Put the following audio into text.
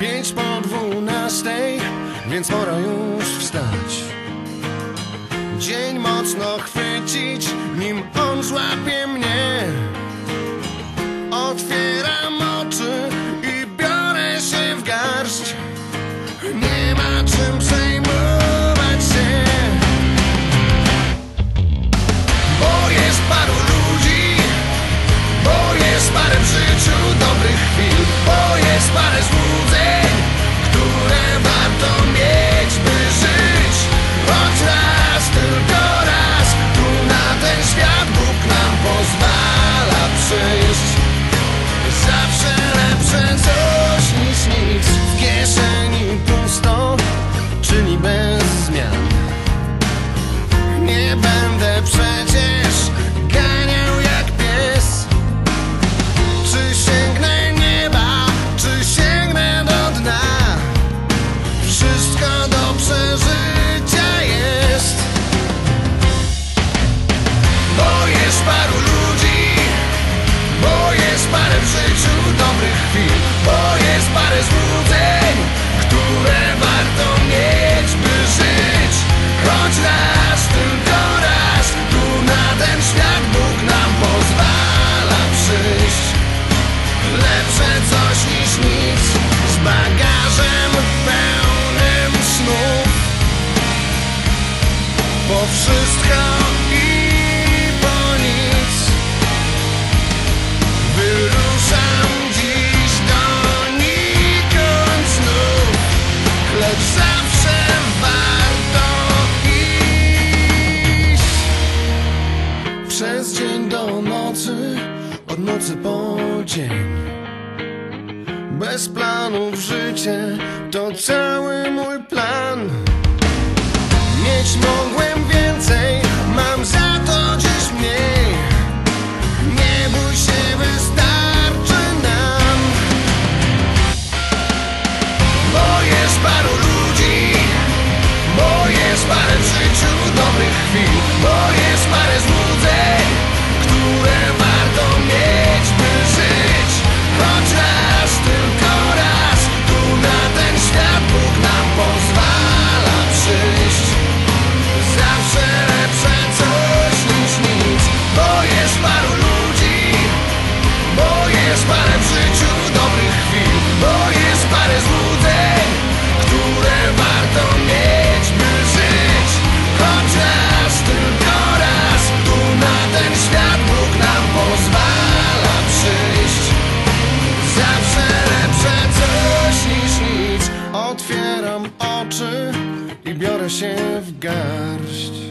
pięć po dwunastej, więc pora już wstać. Dzień mocno chwycić, nim on złapie mnie. Otwieram 是你们。nocy, od nocy po dzień. Bez planów życie to cały mój plan. Mieć mogłem więcej, mam za to dziś mniej. Nie bój się, wystarczy nam. Bo jest paru ludzi, bo jest parę w życiu dobrych chwil. Bo jest parę znów Otwieram oczy i biorę się w garść.